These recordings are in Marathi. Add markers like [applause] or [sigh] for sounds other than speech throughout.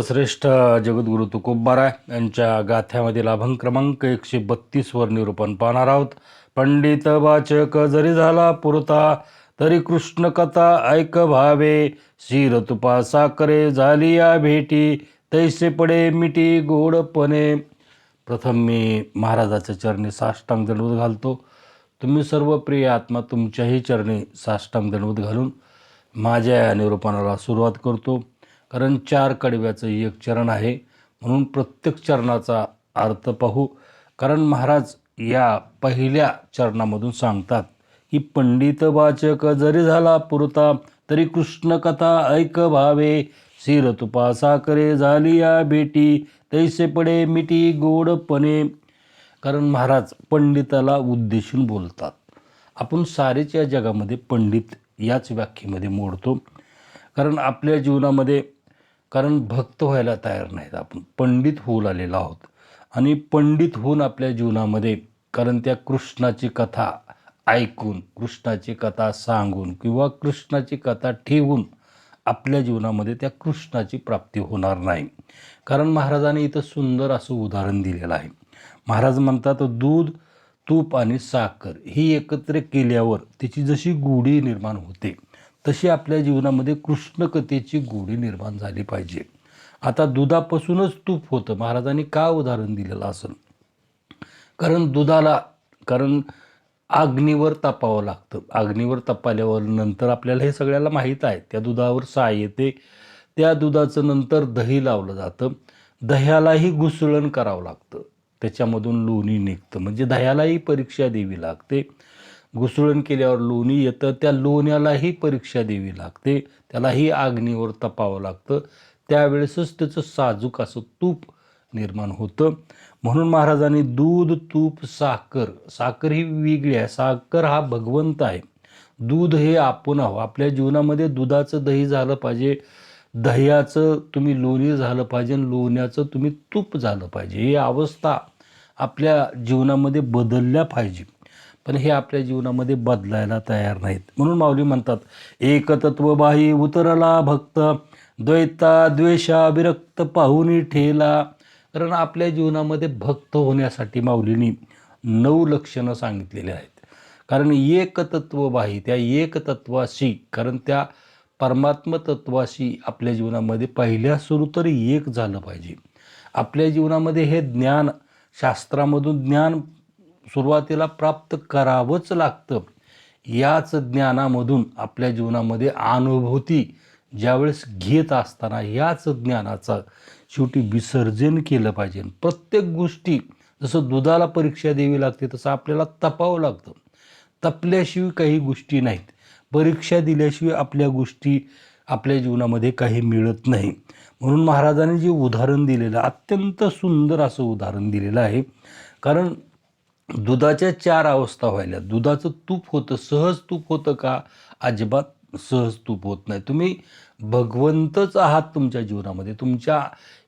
श्रेष्ठ जगद्गुरु तुकोबाराय यांच्या गाथ्यामधील अभंग क्रमांक एकशे बत्तीसवर निरूपण पाहणार आहोत. पंडित वाचक जरी झाला पुरता तरी कृष्ण कथा ऐक भावे. शिर तुपा साखरे झाली या भेटी तैसे पडे मिठी गोडपणे. प्रथम मी महाराजाच्या चरणी साष्टांग दंडवत घालतो. तुम्ही सर्व प्रिय आत्मा तुमच्याही चरणी साष्टांग दंडवत घालून माझ्या या निरूपणाला सुरुवात करतो. कारण चार कडव्याचं एक चरण आहे. म्हणून प्रत्येक चरणाचा अर्थ पाहू. कारण महाराज या पहिल्या चरणामधून सांगतात की पंडित वाचक जरी झाला पुरता तरी कृष्ण कथा ऐक भावे. शिर तुपा साखरे झाली या भेटी तैसे पडे मिठी गोडपणे कारण महाराज पंडिताला उद्देशून बोलतात. आपण सारेच या जगामध्ये पंडित याच व्याख्येमध्ये मोडतो. कारण आपल्या जीवनामध्ये कारण भक्त व्हायला तयार नाहीत आपण. पंडित होऊ आलेलो आहोत. आणि पंडित होऊन आपल्या जीवनामध्ये कारण त्या कृष्णाची कथा ऐकून कृष्णाची कथा सांगून किंवा कृष्णाची कथा ठेवून आपल्या जीवनामध्ये त्या कृष्णाची प्राप्ती होणार नाही. कारण महाराजांनी इथं सुंदर असं उदाहरण दिलेलं आहे. महाराज म्हणतात दूध तूप आणि साखर ही एकत्र केल्यावर त्याची जशी गुढी निर्माण होते तशी आपल्या जीवनामध्ये कृष्णकथेची गोडी निर्माण झाली पाहिजे. आता दुधापासूनच तूप होतं. महाराजांनी का उदाहरण दिलेलं असेल? कारण दुधाला कारण अग्नीवर तापावं लागतं. अग्नीवर तपाल्यावर नंतर आपल्याला हे सगळ्याला माहीत आहे. त्या दुधावर साय येते. त्या दुधाचं नंतर दही लावलं जातं. दह्यालाही घुसळण करावं लागतं. त्याच्यामधून लोणी निघतं. म्हणजे दह्यालाही परीक्षा द्यावी लागते. घुसळण केल्यावर लोणी येतं. त्या लोण्यालाही परीक्षा द्यावी लागते. त्यालाही आग्नीवर तपावं लागतं. त्यावेळेसच त्याचं साजूक असं तूप निर्माण होतं. म्हणून महाराजांनी दूध तूप साखर साखर ही वेगळी आहे. साखर हा भगवंत आहे. दूध हे आपण आहो. आपल्या जीवनामध्ये दुधाचं दही झालं पाहिजे. दह्याचं तुम्ही लोणी झालं पाहिजे. आणि लोण्याचं तुम्ही तूप झालं पाहिजे. ही अवस्था आपल्या जीवनामध्ये बदलल्या पाहिजे. पण हे आपल्या जीवनामध्ये बदलायला तयार नाहीत. म्हणून माऊली म्हणतात एकतत्वबाही उतरला भक्त द्वैता द्वेषा विरक्त पाहुनी ठेला. कारण आपल्या जीवनामध्ये भक्त होण्यासाठी माऊलींनी नऊ लक्षणं सांगितलेली आहेत. कारण एकतत्वबाही त्या एकतत्वाशी कारण त्या परमात्म तत्वाशी आपल्या जीवनामध्ये पहिल्या सुरू तरी एक झालं पाहिजे. आपल्या जीवनामध्ये हे ज्ञान शास्त्रामधून ज्ञान सुरुवातीला प्राप्त करावंच लागतं. याच ज्ञानामधून आपल्या जीवनामध्ये अनुभूती ज्यावेळेस घेत असताना याच ज्ञानाचा शेवटी विसर्जन केलं पाहिजे. प्रत्येक गोष्टी जसं दुधाला परीक्षा द्यावी लागते तसं आपल्याला तपावं लागतं. तपल्याशिवाय काही गोष्टी नाहीत. परीक्षा दिल्याशिवाय आपल्या गोष्टी आपल्या जीवनामध्ये काही मिळत नाही. म्हणून महाराजांनी जे उदाहरण दिलेलं अत्यंत सुंदर असं उदाहरण दिलेलं आहे. कारण दुधाच्या चार अवस्था व्हायल्या. दुधाचं तूप होतं. सहज तूप होतं का? अजिबात सहज तूप होत नाही. तुम्ही भगवंतच आहात तुमच्या जीवनामध्ये. तुमच्या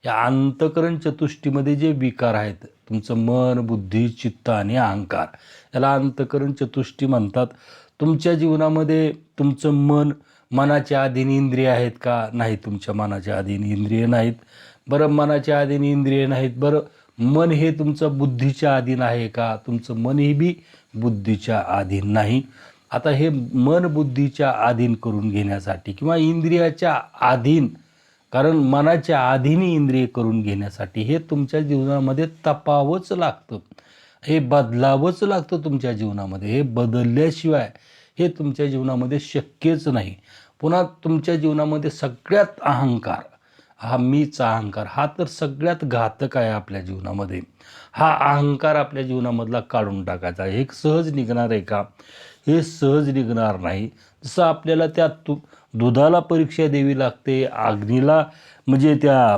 या अंतकरण चतुष्टीमध्ये जे विकार आहेत तुमचं मन बुद्धी चित्त आणि अहंकार याला अंतकरण चतुष्टी म्हणतात. तुमच्या जीवनामध्ये तुमचं मन मनाच्या अधीन इंद्रिय आहेत का? नाही तुमच्या मनाच्या अधीन इंद्रिय नाहीत. बरं मनाच्या अधीन इंद्रिय नाहीत. बरं मन हे तुमचं बुद्धीच्या अधीन आहे का? तुमचं मन हे बी बुद्धीच्या अधीन नाही. आता हे मन बुद्धीच्या अधीन करून घेण्यासाठी किंवा इंद्रियाच्या अधीन कारण मनाच्या अधीनही इंद्रिय करून घेण्यासाठी हे तुमच्या जीवनामध्ये तपावंच लागतं. हे बदलावंच लागतं तुमच्या जीवनामध्ये. हे बदलल्याशिवाय हे तुमच्या जीवनामध्ये शक्यच नाही. पुन्हा तुमच्या जीवनामध्ये सगळ्यात अहंकार हा मीचा अहंकार. हा तर सगळ्यात घातक आहे आपल्या जीवनामध्ये. हा अहंकार आपल्या जीवनामधला काढून टाकायचा. हे सहज निघणार आहे का? हे सहज निघणार नाही. जसं आपल्याला त्या तू दुधाला परीक्षा द्यावी लागते अग्नीला म्हणजे त्या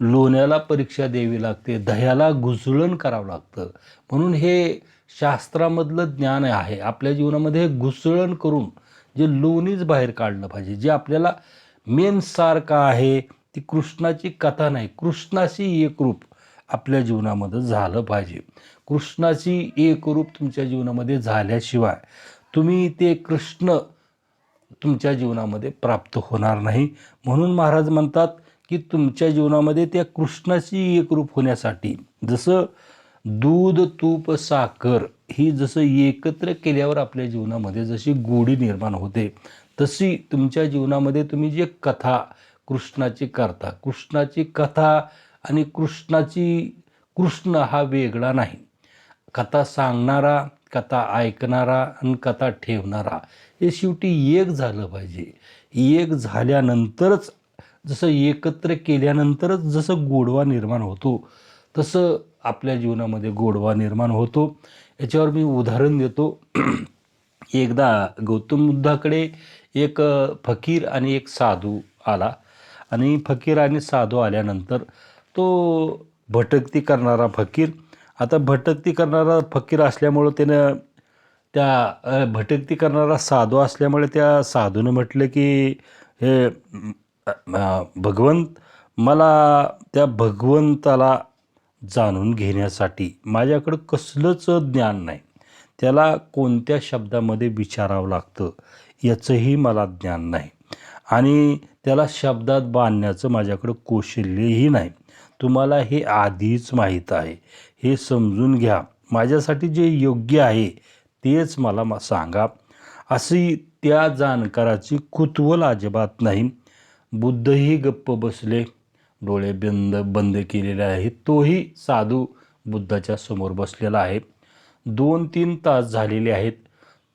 लोण्याला परीक्षा द्यावी लागते दह्याला घुसळण करावं लागतं. म्हणून हे शास्त्रामधलं ज्ञान आहे. आपल्या जीवनामध्ये घुसळण करून जे लोणीच बाहेर काढलं पाहिजे जे आपल्याला मेन सारखं आहे ती कृष्णाची कथा नाही. कृष्णाशी एकरूप आपल्या जीवनामध्ये झालं पाहिजे. कृष्णाशी एकरूप तुमच्या जीवनामध्ये झाल्याशिवाय तुम्ही ते कृष्ण तुमच्या जीवनामध्ये प्राप्त होणार नाही. म्हणून महाराज म्हणतात की तुमच्या जीवनामध्ये त्या कृष्णाशी एकरूप होण्यासाठी जसं दूध तूप साखर ही जसं एकत्र केल्यावर आपल्या जीवनामध्ये जशी गोडी निर्माण होते तशी तुमच्या जीवनामध्ये तुम्ही जे कथा कृष्णाची करता. कृष्णाची कथा आणि कृष्णाची कृष्ण हा वेगळा नाही. कथा सांगणारा कथा ऐकणारा आणि कथा ठेवणारा हे शेवटी एक झालं पाहिजे. एक झाल्यानंतरच जसं एकत्र केल्यानंतरच जसं गोडवा निर्माण होतो तसं आपल्या जीवनामध्ये गोडवा निर्माण होतो. याच्यावर मी उदाहरण देतो. [clears throat] एकदा गौतम बुद्धाकडे एक फकीर आणि एक साधू आला. आणि फकीर आणि साधू आल्यानंतर तो भटकती करणारा फकीर आता भटकती करणारा फकीर असल्यामुळं त्यानं त्या भटकती करणारा साधू असल्यामुळे त्या साधूनं म्हटलं की हे भगवंत मला त्या भगवंताला जाणून घेण्यासाठी माझ्याकडं कसलंच ज्ञान नाही. त्याला कोणत्या शब्दामध्ये विचारावं लागतं याचंही मला ज्ञान नाही. आणि त्याला शब्दात बांधण्याचं माझ्याकडं कौशल्यही नाही. तुम्हाला हे आधीच माहीत आहे. हे समजून घ्या. माझ्यासाठी जे योग्य आहे तेच मला मा- सांगा. अशी त्या जाणकाराची कुतूहल अजिबात नाही. बुद्धही गप्प बसले. डोळे बंद बंद केलेले आहेत. तोही साधू बुद्धाच्या समोर बसलेला आहे. दोन तीन तास झालेले आहेत.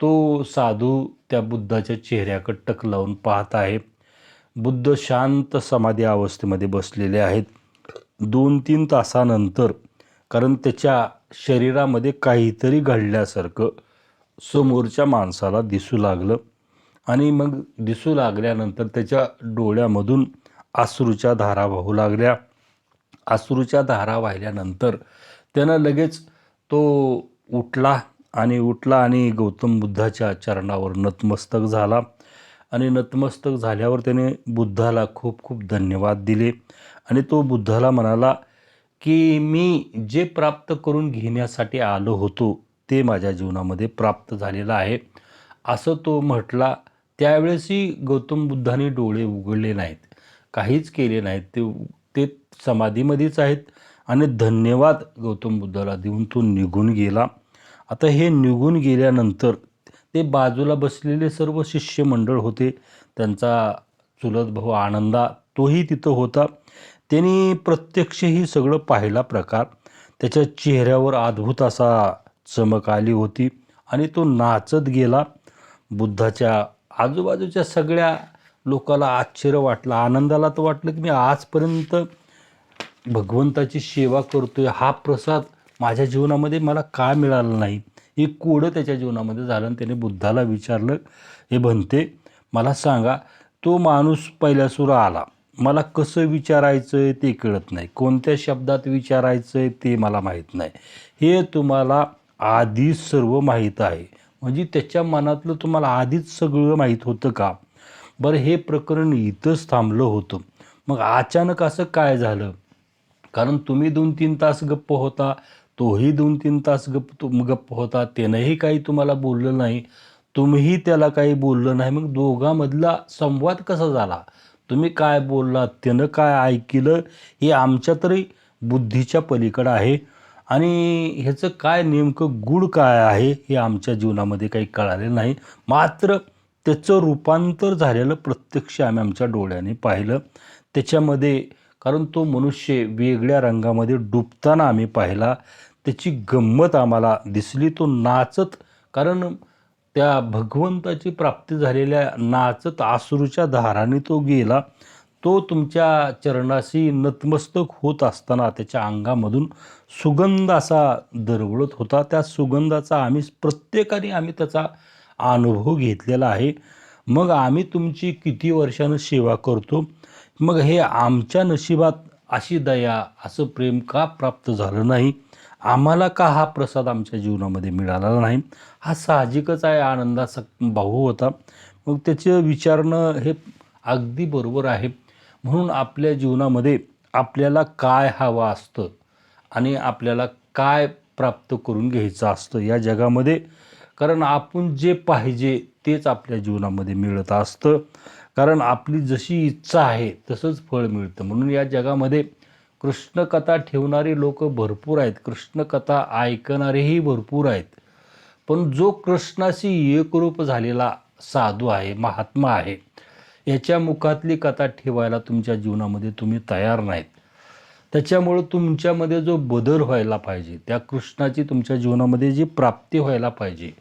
तो साधू त्या बुद्धाच्या चेहऱ्याकडे टक लावून पाहत आहे. बुद्ध शांत समाधी अवस्थेमध्ये बसलेले आहेत. दोन तीन तासानंतर कारण त्याच्या शरीरामध्ये काहीतरी घडल्यासारखं समोरच्या माणसाला दिसू लागलं आणि मग दिसू लागल्यानंतर त्याच्या डोळ्यामधून आसरूच्या धारा वाहू लागल्या. आसरूच्या धारा वाहिल्यानंतर त्यानं लगेच तो उठला आणि उठला आणि गौतम बुद्धाच्या चरणावर नतमस्तक झाला. आणि नतमस्तक झाल्यावर त्याने बुद्धाला खूप खूप धन्यवाद दिले. आणि तो बुद्धाला म्हणाला की मी जे प्राप्त करून घेण्यासाठी आलो होतो ते माझ्या जीवनामध्ये प्राप्त झालेलं आहे. असं तो म्हटला. त्यावेळेसही गौतम बुद्धाने डोळे उघडले नाहीत. काहीच केले नाहीत. ते ते समाधीमध्येच आहेत. आणि धन्यवाद गौतम बुद्धाला देऊन तो निघून गेला. आता हे निघून गेल्यानंतर ते बाजूला बसलेले सर्व शिष्यमंडळ होते. त्यांचा चुलत भाऊ आनंदा तोही तिथं होता. त्यांनी प्रत्यक्ष ही सगळं पाहिला प्रकार. त्याच्या चेहऱ्यावर अद्भुत असा चमक आली होती आणि तो नाचत गेला. बुद्धाच्या आजूबाजूच्या सगळ्या लोकाला आश्चर्य वाटलं. आनंदाला तर वाटलं की मी आजपर्यंत भगवंताची सेवा करतोय. हा प्रसाद माझ्या जीवनामध्ये मला का मिळाला नाही? हे कोडं त्याच्या जीवनामध्ये झालं आणि त्याने बुद्धाला विचारलं हे बनते मला सांगा तो माणूस पहिल्यासुर आला. मला कसं विचारायचं आहे ते कळत नाही. कोणत्या शब्दात विचारायचं आहे ते मला माहीत नाही. हे तुम्हाला आधीच सर्व माहीत आहे. म्हणजे त्याच्या मनातलं तुम्हाला आधीच सगळं माहीत होतं का? बरं हे प्रकरण इथंच थांबलं होतं. मग अचानक असं काय झालं? कारण तुम्ही दोन तीन तास गप्प होता. तोही दोन तीन तास गप्प तुम गप्प होता. त्यानंही काही तुम्हाला बोललं नाही. तुम्हीही त्याला काही बोललं नाही. मग दोघांमधला संवाद कसा झाला? तुम्ही काय बोललात? त्यानं काय ऐकलं? हे आमच्या तरी बुद्धीच्या पलीकडं आहे. आणि ह्याचं काय नेमकं गुड काय आहे? हे आमच्या जीवनामध्ये काही कळाले नाही. मात्र त्याचं रूपांतर झालेलं प्रत्यक्ष आम्ही आमच्या डोळ्याने पाहिलं. त्याच्यामध्ये कारण तो मनुष्य वेगळ्या रंगामध्ये डुबताना आम्ही पाहिला. त्याची गंमत आम्हाला दिसली. तो नाचत कारण त्या भगवंताची प्राप्ती झालेल्या नाचत आसरूच्या धाराने तो गेला. तो तुमच्या चरणाशी नतमस्तक होत असताना त्याच्या अंगामधून सुगंध असा दरवळत होता. त्या सुगंधाचा आम्ही प्रत्येकाने आम्ही त्याचा अनुभव घेतलेला आहे. मग आम्ही तुमची किती वर्षानं सेवा करतो? मग हे आमच्या नशिबात अशी दया असं प्रेम का प्राप्त झालं नाही? आम्हाला का हा प्रसाद आमच्या जीवनामध्ये मिळाला नाही? हा साहजिकच आहे आनंदाचा भाऊ होता. मग त्याचं विचारणं हे अगदी बरोबर आहे. म्हणून आपल्या जीवनामध्ये आपल्याला काय हवं असतं आणि आपल्याला काय प्राप्त करून घ्यायचं असतं या जगामध्ये? कारण आपण जे पाहिजे तेच आपल्या जीवनामध्ये मिळत असतं. कारण आपली जशी इच्छा आहे तसंच फळ मिळतं. म्हणून या जगामध्ये कृष्णकथा ठेवणारी लोक भरपूर आहेत. कृष्णकथा ऐकणारेही भरपूर आहेत. पण जो कृष्णाशी एकरूप झालेला साधू आहे महात्मा आहे याच्या मुखातली कथा ठेवायला तुमच्या जीवनामध्ये तुम्ही तयार नाहीत. त्याच्यामुळं तुमच्यामध्ये जो बदल व्हायला पाहिजे त्या कृष्णाची तुमच्या जीवनामध्ये जी प्राप्ती व्हायला पाहिजे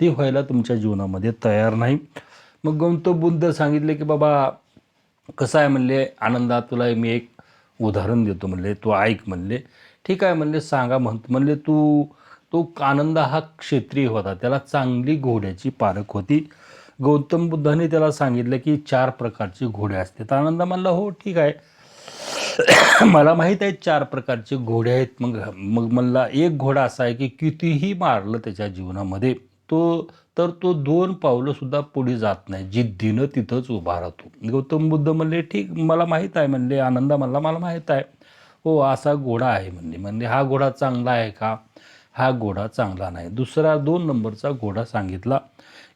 ती व्हायला तुमच्या जीवनामध्ये तयार नाही. मग गौतम बुद्ध सांगितले की बाबा कसं आहे म्हणले आनंदा तुला मी एक उदाहरण देतो म्हणले तू ऐक म्हणले ठीक आहे म्हणले सांगा म्हण म्हणले तू तो आनंद हा क्षेत्रीय होता त्याला चांगली घोड्याची पारख होती. गौतम बुद्धाने त्याला सांगितलं की चार प्रकारचे घोडे असतात आनंद म्हणला हो ठीक आहे. [coughs] मला माहीत आहे चार प्रकारचे घोडे आहेत. मग मग म्हणला एक घोडा असा आहे की कितीही मारलं त्याच्या जीवनामध्ये तो तर तो दोन पावलंसुद्धा पुढे जात नाही. जिद्दीनं तिथंच उभा राहतो. गौतम बुद्ध म्हणले ठीक मला माहीत आहे म्हणले आनंदा म्हणला मला माहीत आहे. हो असा घोडा आहे म्हणले. म्हणजे हा घोडा चांगला आहे का? हा घोडा चांगला नाही. दुसरा दोन नंबरचा घोडा सांगितला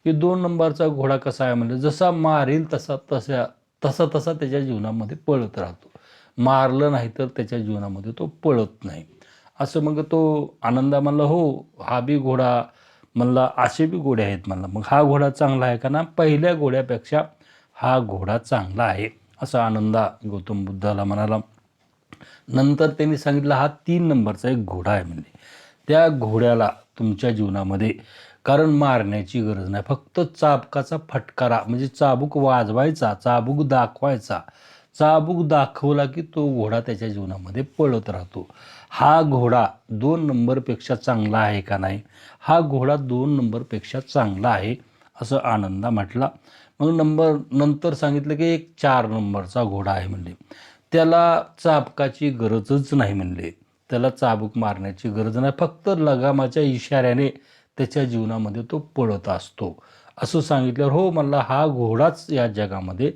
की दोन नंबरचा घोडा कसा आहे? म्हणजे जसा मारेल तसा तसा तसा तसा त्याच्या जीवनामध्ये पळत राहतो. मारलं नाही तर त्याच्या जीवनामध्ये तो पळत नाही. असं मग तो आनंदा म्हणला हो हा बी घोडा म्हणला असे बी घोडे आहेत म्हणलं. मग हा घोडा चांगला आहे का ना? पहिल्या घोड्यापेक्षा हा घोडा चांगला आहे. असा आनंदा गौतम बुद्धाला म्हणाला. नंतर त्यांनी सांगितलं हा तीन नंबरचा एक घोडा आहे म्हणजे त्या घोड्याला तुमच्या जीवनामध्ये कारण मारण्याची गरज नाही. फक्त चाबकाचा फटकारा म्हणजे चाबूक वाजवायचा चाबूक दाखवायचा. चाबूक दाखवला की तो घोडा त्याच्या जीवनामध्ये पळत राहतो. हा घोडा दोन नंबरपेक्षा चांगला आहे का नाही? हा घोडा दोन नंबरपेक्षा चांगला आहे असं आनंदा म्हटला. मग नंबर नंतर सांगितलं की एक चार नंबरचा घोडा आहे म्हणले. त्याला चाबकाची गरजच नाही म्हणले. त्याला चाबूक मारण्याची गरज नाही. फक्त लगामाच्या इशाऱ्याने त्याच्या जीवनामध्ये तो पळत असतो. असं सांगितल्यावर हो मला हा घोडाच या जगामध्ये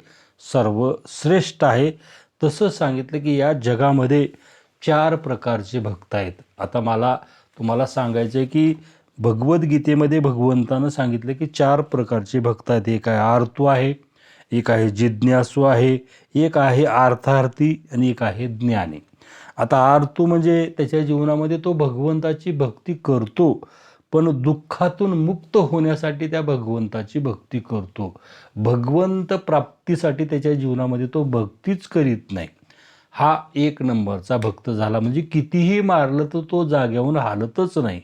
सर्वश्रेष्ठ आहे. तसं सांगितलं की या जगामध्ये चार प्रकारचे भक्त आहेत. आता मला तुम्हाला सांगायचं आहे की भगवद्गीतेमध्ये भगवंतानं सांगितलं की चार प्रकारचे भक्त आहेत. एक आहे आर्तू आहे एक आहे जिज्ञासू आहे एक आहे अर्थार्थी आणि एक आहे ज्ञानी. आता आर्तू म्हणजे त्याच्या जीवनामध्ये तो भगवंताची भक्ती करतो पण दुःखातून मुक्त होण्यासाठी त्या भगवंताची भक्ती करतो. भगवंत प्राप्तीसाठी त्याच्या जीवनामध्ये तो भक्तीच करीत नाही. हा एक नंबरचा भक्त झाला. म्हणजे कितीही मारलं तर तो जाग्याहून हालतच नाही.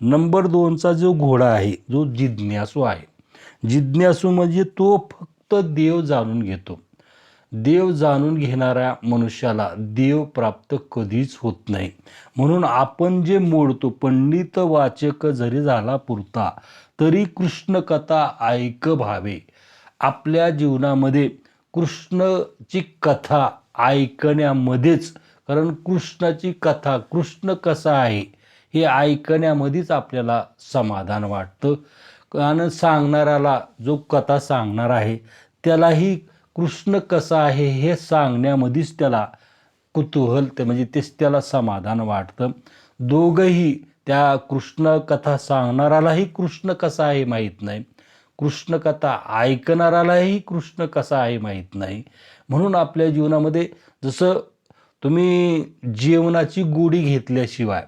नंबर दोनचा जो घोडा आहे जो जिज्ञासू आहे. जिज्ञासू म्हणजे तो फक्त देव जाणून घेतो. देव जाणून घेणाऱ्या मनुष्याला देव प्राप्त कधीच होत नाही. म्हणून आपण जे मोडतो पंडित वाचक जरी झाला पुरता तरी कृष्णकथा ऐक भावे आपल्या जीवनामध्ये कृष्णची कथा ऐकण्यामध्येच कारण कृष्णाची कथा कृष्ण कसा आहे हे ऐकण्यामध्येच आपल्याला समाधान वाटतं. आणि सांगणाऱ्याला जो कथा सांगणार आहे त्यालाही कृष्ण कसा आहे हे सांगण्यामध्येच त्याला कुतूहल ते म्हणजे तेच त्याला समाधान वाटतं. दोघंही त्या कृष्ण कथा सांगणारालाही कृष्ण कसा आहे माहीत नाही. कृष्ण कथा ऐकणारालाही कृष्ण कसा आहे माहीत नाही. म्हणून आपल्या जीवनामध्ये जसं तुम्ही जेवणाची गोडी घेतल्याशिवाय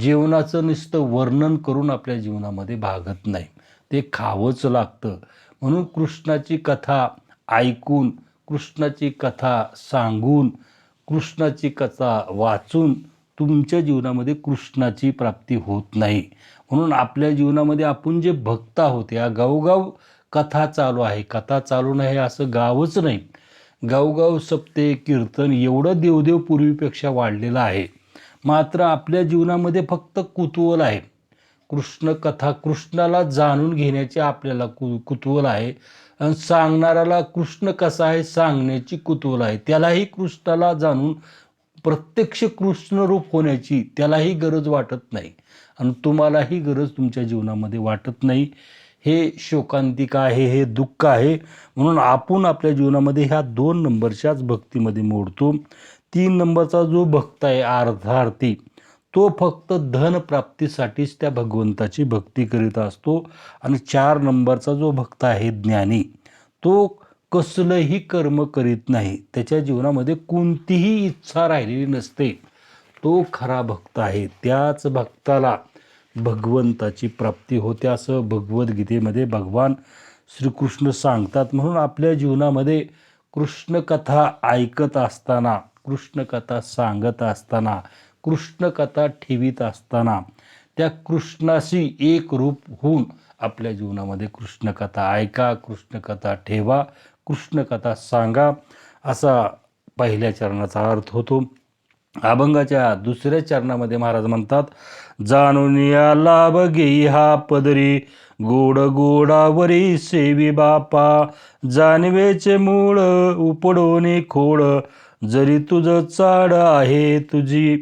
जेवणाचं नुसतं वर्णन करून आपल्या जीवनामध्ये भागत नाही. ते खावंच लागतं. म्हणून कृष्णाची कथा ऐकून कृष्णाची कथा सांगून कृष्णाची कथा वाचून तुमच्या जीवनामध्ये कृष्णाची प्राप्ती होत नाही. म्हणून आपल्या जीवनामध्ये आपण जे भक्त आहोत या गावगाव कथा चालू आहे. कथा चालू नाही असं गावच नाही. गावगाव सप्ते कीर्तन एवढं देवदेव पूर्वीपेक्षा वाढलेलं आहे. मात्र आपल्या जीवनामध्ये फक्त कुतूहल आहे. कृष्ण कथा कृष्णाला जाणून घेण्याचे आपल्याला कु कुतूहल आहे. आणि सांगणाऱ्याला कृष्ण कसा आहे सांगण्याची कुतूहल आहे. त्यालाही कृष्णाला जाणून प्रत्यक्ष कृष्णरूप होण्याची त्यालाही गरज वाटत नाही. आणि तुम्हालाही गरज तुमच्या जीवनामध्ये वाटत नाही. हे शोकांतिका आहे हे दुःख आहे. म्हणून आपण आपल्या जीवनामध्ये ह्या दोन नंबरच्याच भक्तीमध्ये मोडतो. तीन नंबरचा जो भक्त आहे अर्धार्थी तो फक्त धन प्राप्तीसाठीच त्या भगवंताची भक्ती करीत असतो. आणि चार नंबरचा जो भक्त आहे ज्ञानी तो कसलंही कर्म करीत नाही. त्याच्या जीवनामध्ये कोणतीही इच्छा राहिलेली नसते. तो खरा भक्त आहे. त्याच भक्ताला भगवंताची प्राप्ती होते असं भगवद्गीतेमध्ये भगवान श्रीकृष्ण सांगतात. म्हणून आपल्या जीवनामध्ये कृष्णकथा ऐकत असताना कृष्णकथा सांगत असताना कृष्णकथा ठेवीत असताना त्या कृष्णाशी एक रूप होऊन आपल्या जीवनामध्ये कृष्णकथा ऐका कृष्णकथा ठेवा कृष्णकथा सांगा असा पहिल्या चरणाचा अर्थ होतो. अभंगाच्या दुसऱ्या चरणामध्ये महाराज म्हणतात जाणून या लाभ घेई हा पदरी गोड गोडावरी सेवी बापा जानवेचे मूळ उपडोने खोड जरी तुझं चाड आहे तुझी.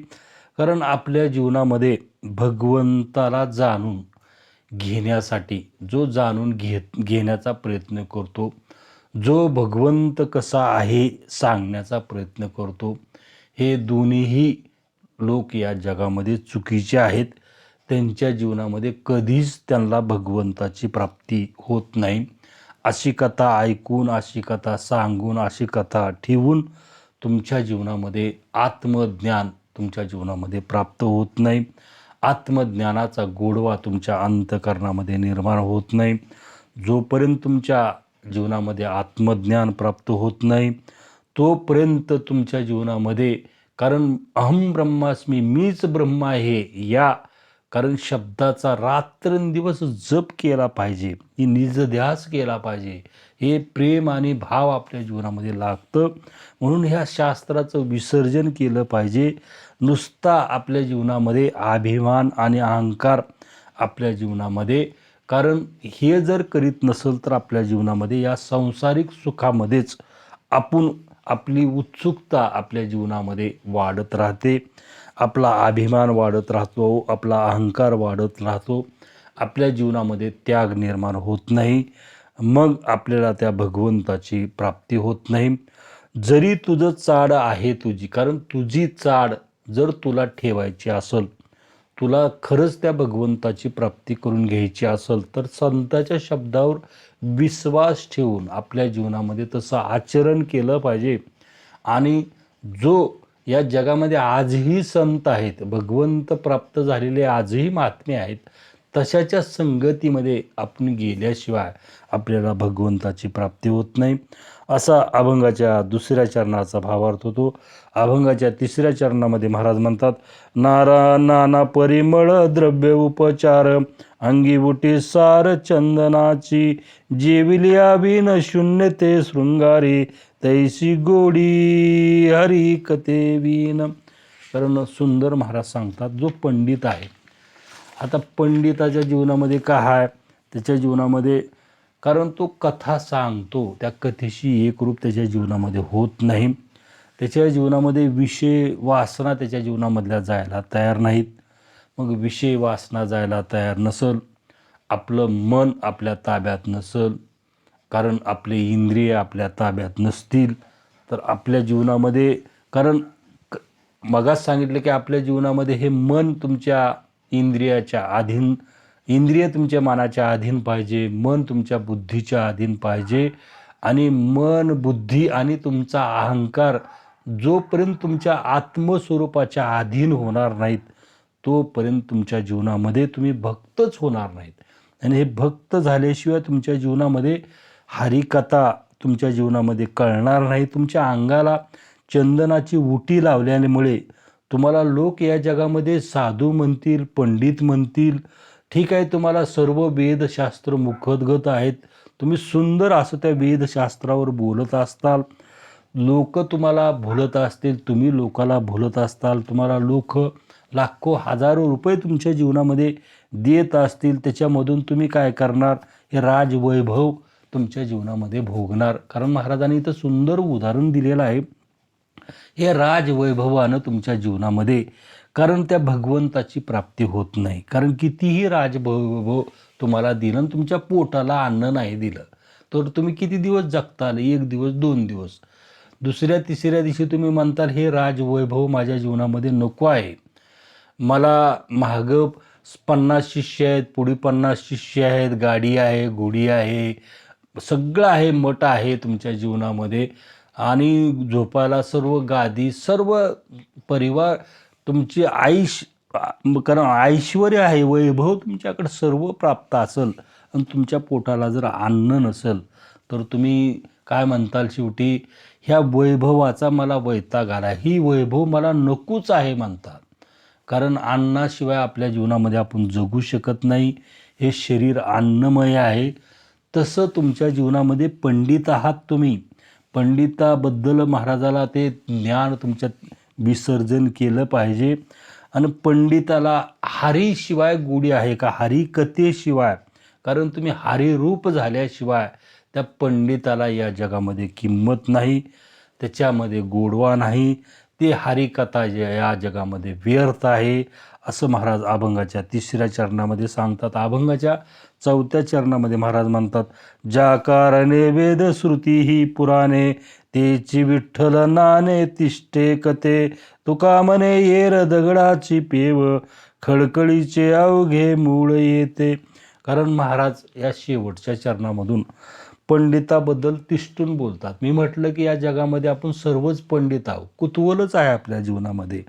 कारण आपल्या जीवनामध्ये भगवंताला जाणून घेण्यासाठी जो जाणून घेत घेण्याचा प्रयत्न करतो जो भगवंत कसा आहे सांगण्याचा प्रयत्न करतो हे दोन्हीही लोक या जगामध्ये चुकीचे आहेत. त्यांच्या जीवनामध्ये कधीच त्यांना भगवंताची प्राप्ती होत नाही. अशी कथा ऐकून अशी कथा सांगून अशी कथा ठेवून तुमच्या जीवनामध्ये आत्मज्ञान तुमच्या जीवनामध्ये प्राप्त होत नाही. आत्मज्ञानाचा गोडवा तुमच्या अंतकरणामध्ये निर्माण होत नाही. जोपर्यंत तुमच्या जीवनामध्ये आत्मज्ञान प्राप्त होत नाही तोपर्यंत तुमच्या जीवनामध्ये कारण अहम ब्रह्मास्मी मीच ब्रह्म आहे या कारण शब्दाचा रात्रंदिवस जप केला पाहिजे ही निजध्यास केला पाहिजे हे प्रेम आणि भाव आपल्या जीवनामध्ये लागतं. म्हणून ह्या शास्त्राचं विसर्जन केलं पाहिजे. नुसता आपल्या जीवनामध्ये अभिमान आणि अहंकार आपल्या जीवनामध्ये कारण हे जर करीत नसेल तर आपल्या जीवनामध्ये या सांसारिक सुखामध्येच आपण आपली उत्सुकता आपल्या जीवनामध्ये वाढत राहते. आपला अभिमान वाढत राहतो आपला अहंकार वाढत राहतो. आपल्या जीवनामध्ये त्याग निर्माण होत नाही. मग आपल्याला त्या भगवंताची प्राप्ती होत नाही. जरी तुझं चाड आहे तुझी कारण तुझी चाड जर तुला ठेवायची असेल तुला खरंच त्या भगवंताची प्राप्ती करून घ्यायची असेल तर संताच्या शब्दावर विश्वास ठेवून आपल्या जीवनामध्ये तसं आचरण केलं पाहिजे. आणि जो या जगामध्ये आजही संत आहेत भगवंत प्राप्त झालेले आजही महात्मे आहेत तशाच्या संगतीमध्ये आपण गेल्याशिवाय आपल्याला भगवंताची प्राप्ती होत नाही. असा अभंगाच्या दुसऱ्या चरणाचा भावार्थ होतो. अभंगाच्या तिसऱ्या चरणामध्ये महाराज म्हणतात नारा नाना परिमळ द्रव्य उपचार अंगीबुटी सार चंदनाची जेविली बिन शून्य ते शृंगारी तैसी गोडी हरी कते विन कारण सुंदर महाराज सांगतात जो पंडित आहे आता पंडिताच्या जीवनामध्ये काय आहे त्याच्या जीवनामध्ये कारण तो कथा सांगतो. त्या कथेशी एकरूप त्याच्या जीवनामध्ये होत नाही. त्याच्या जीवनामध्ये विषय वासना त्याच्या जीवनामधल्या जायला तयार नाहीत. मग विषय वासना जायला तयार नसल आपलं मन आपल्या ताब्यात नसल कारण आपले इंद्रिय आपल्या ताब्यात नसतील तर आपल्या जीवनामध्ये कारण क- मगाच सांगितलं की आपल्या जीवनामध्ये हे मन तुमच्या इंद्रियाच्या अधीन इंद्रिय तुमच्या मनाच्या अधीन पाहिजे मन तुमच्या बुद्धीच्या अधीन पाहिजे आणि मन बुद्धी आणि तुमचा अहंकार जोपर्यंत तुमच्या आत्मस्वरूपाच्या अधीन होणार नाहीत तोपर्यंत तुमच्या जीवनामध्ये तुम्ही भक्तच होणार नाहीत. आणि हे भक्त झाल्याशिवाय तुमच्या जीवनामध्ये हरिकथा तुमच्या जीवनामध्ये कळणार नाही. तुमच्या अंगाला चंदनाची उटी लावल्यामुळे तुम्हाला लोक या जगामध्ये साधू म्हणतील पंडित म्हणतील. ठीक आहे तुम्हाला सर्व वेदशास्त्र मुखोद्गत आहेत. तुम्ही सुंदर असं त्या वेदशास्त्रावर बोलत असताल. लोक तुम्हाला भुलत असतील तुम्ही लोकाला भुलत असताल. तुम्हाला लोक लाखो हजारो रुपये तुमच्या जीवनामध्ये देत असतील. त्याच्यामधून तुम्ही काय करणार? हे राजवैभव तुमच्या जीवनामध्ये भोगणार. कारण महाराजांनी इथं सुंदर उदाहरण दिलेलं आहे. हे राजवैभवानं तुमच्या जीवनामध्ये कारण त्या भगवंताची प्राप्ती होत नाही. कारण कितीही राजवैभव तुम्हाला दिलं आणि तुमच्या पोटाला अन्न नाही दिलं तर तुम्ही किती दिवस जगताल? एक दिवस दोन दिवस. दुसऱ्या तिसऱ्या दिवशी तुम्ही म्हणताल हे राजवैभव माझ्या जीवनामध्ये नको आहे. मला मागं पन्नास शिष्य आहेत पुढे पन्नास शिष्य आहेत गाडी आहे घोडी आहे सगळं आहे मठ आहे तुमच्या जीवनामध्ये. आणि झोपायला सर्व गादी सर्व परिवार तुमची आयुष कारण ऐश्वर आहे वैभव तुमच्याकडे सर्व प्राप्त असेल आणि तुमच्या पोटाला जर अन्न नसेल तर तुम्ही काय म्हणताल शेवटी? ह्या वैभवाचा मला वैताग आला. ही वैभव मला नकोच आहे म्हणतात. कारण अन्नाशिवाय आपल्या जीवनामध्ये आपण जगू शकत नाही. हे शरीर अन्नमय आहे. तसं तुमच्या जीवनामध्ये पंडित आहात तुम्ही. पंडिताबद्दल महाराजाला ते ज्ञान तुमच्यात विसर्जन केलं पाहिजे. आणि पंडिताला हरीशिवाय गोडी आहे का? हरिकथेशिवाय. कारण तुम्ही हरिरूप झाल्याशिवाय त्या पंडिताला या जगामध्ये किंमत नाही त्याच्यामध्ये गोडवा नाही. ते हरिकथा जे या जगामध्ये व्यर्थ आहे. असं महाराज अभंगाच्या तिसऱ्या चरणामध्ये सांगतात. अभंगाच्या चौथ्या चरणामध्ये महाराज म्हणतात ज्या कारणे वेद श्रुती ही पुराणे तेची विठ्ठल नाने तिष्ठे कथे. तुका मने येर दगडाची पेव खळखळीचे अवघे मूळ येते. कारण महाराज या शेवटच्या चरणामधून पंडिताबद्दल तिष्ठून बोलतात. मी म्हटलं की या जगामध्ये आपण सर्वच पंडित आहोत. कुतूहलच आहे आपल्या जीवनामध्ये.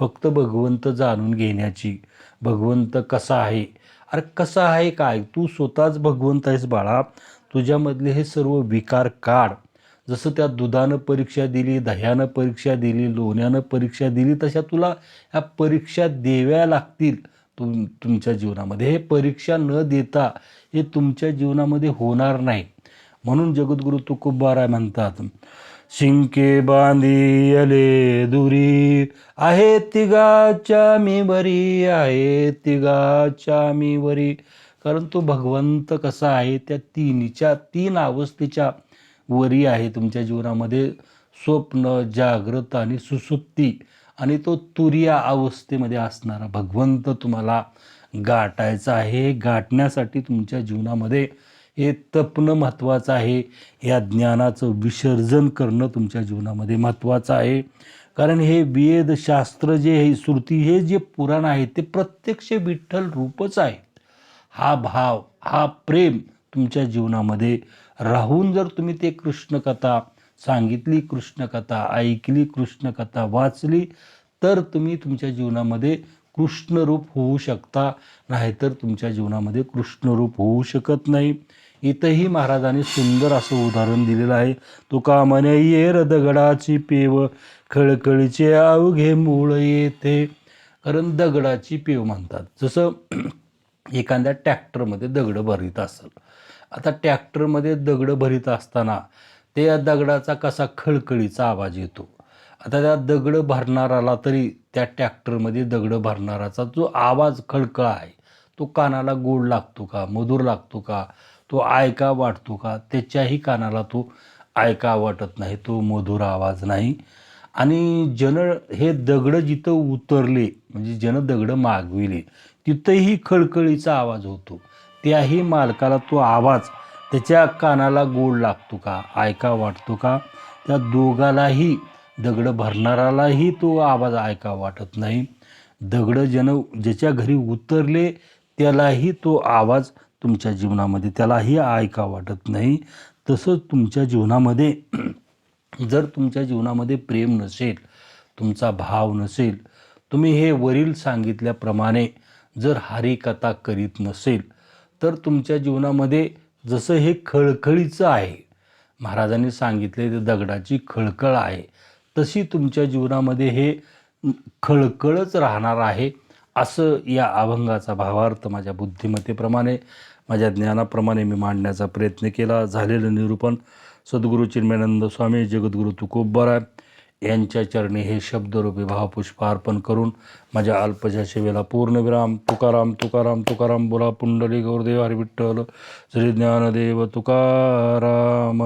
फक्त भगवंत जाणून घेण्याची. भगवंत कसा आहे? अरे कसा आहे काय? तू स्वतःच भगवंत आहेस बाळा. तुझ्यामधले हे सर्व विकार काढ. जसं त्या दुधानं परीक्षा दिली दह्यानं परीक्षा दिली लोण्यानं परीक्षा दिली तशा तुला ह्या परीक्षा द्याव्या लागतील. तुम तुमच्या जीवनामध्ये. हे परीक्षा न देता हे तुमच्या जीवनामध्ये होणार नाही. म्हणून जगद्गुरु तुकोबाराय म्हणतात शिंके बांधी अले दुरी. आहे तिघाच्या मी बरी आहे तिघाच्या मी बरी कारण तो भगवंत कसा आहे त्या तिन्हीच्या तीन अवस्थेच्या वरी आहे तुमच्या जीवनामध्ये. स्वप्न जागृत आणि सुसुप्ती. आणि तो तुर्या अवस्थेमध्ये असणारा भगवंत तुम्हाला गाठायचा आहे गाठण्यासाठी तुमच्या जीवनामध्ये हे तपणं महत्त्वाचं आहे. या ज्ञानाचं विसर्जन करणं तुमच्या जीवनामध्ये महत्त्वाचं आहे. कारण हे वेदशास्त्र जे हे श्रुती हे जे पुराण आहे ते प्रत्यक्ष विठ्ठल रूपच आहे. हा भाव हा प्रेम तुमच्या जीवनामध्ये राहून जर तुम्ही ते कृष्णकथा सांगितली कृष्णकथा ऐकली कृष्णकथा वाचली तर तुम्ही तुमच्या जीवनामध्ये कृष्णरूप होऊ शकता. नाहीतर तुमच्या जीवनामध्ये कृष्णरूप होऊ शकत नाही. इथंही महाराजांनी सुंदर असं उदाहरण दिलेलं आहे. तुका म्हणे ये दगडाची पेव खळखळीचे अवघे मूळ येते. कारण दगडाची पेव म्हणतात. जसं [clears throat] एखाद्या ट्रॅक्टरमध्ये दगडं भरीत असेल. आता ट्रॅक्टरमध्ये दगडं भरीत असताना त्या दगडाचा कसा खळखळीचा आवाज येतो? आता त्या दगडं भरणाराला तरी त्या ट्रॅक्टरमध्ये दगडं भरणाराचा जो आवाज खळखळ आहे तो कानाला गोड लागतो का मधुर लागतो का? तो ऐका वाटतो का? त्याच्याही कानाला तो ऐका वाटत नाही तो मधुर आवाज नाही. आणि जन हे दगडं जिथं उतरले म्हणजे जन दगडं मागविले तिथंही खळखळीचा आवाज होतो. त्याही मालकाला तो आवाज त्याच्या कानाला गोड लागतो का? ऐका वाटतो का? त्या दोघालाही दगडं भरणारालाही तो आवाज ऐका वाटत नाही. दगडं जन ज्याच्या घरी उतरले त्यालाही तो आवाज तुमच्या जीवनामध्ये त्यालाही ऐका वाटत नाही. तसं तुमच्या जीवनामध्ये [clears throat] जर तुमच्या जीवनामध्ये प्रेम नसेल तुमचा भाव नसेल तुम्ही हे वरील सांगितल्याप्रमाणे जर हरिकथा करीत नसेल तर तुमच्या जीवनामध्ये जसं हे खळखळीचं आहे महाराजांनी सांगितले ते दगडाची खळखळ आहे तशी तुमच्या जीवनामध्ये हे खळखळच राहणार आहे असं या अभंगाचा भावार्थ माझ्या बुद्धिमत्तेप्रमाणे माझ्या ज्ञानाप्रमाणे मी मांडण्याचा प्रयत्न केला. झालेलं निरूपण सद्गुरू चिन्मयानंद स्वामी जगद्गुरू तुकोबराय यांच्या चरणी हे शब्दरूपी भावपुष्प अर्पण करून माझ्या अल्पशा सेवेला पूर्णविराम तुकाराम तुकाराम तुकाराम बोला पुंडली गौरदेव हरिविठ्ठल श्री ज्ञानदेव तुकाराम.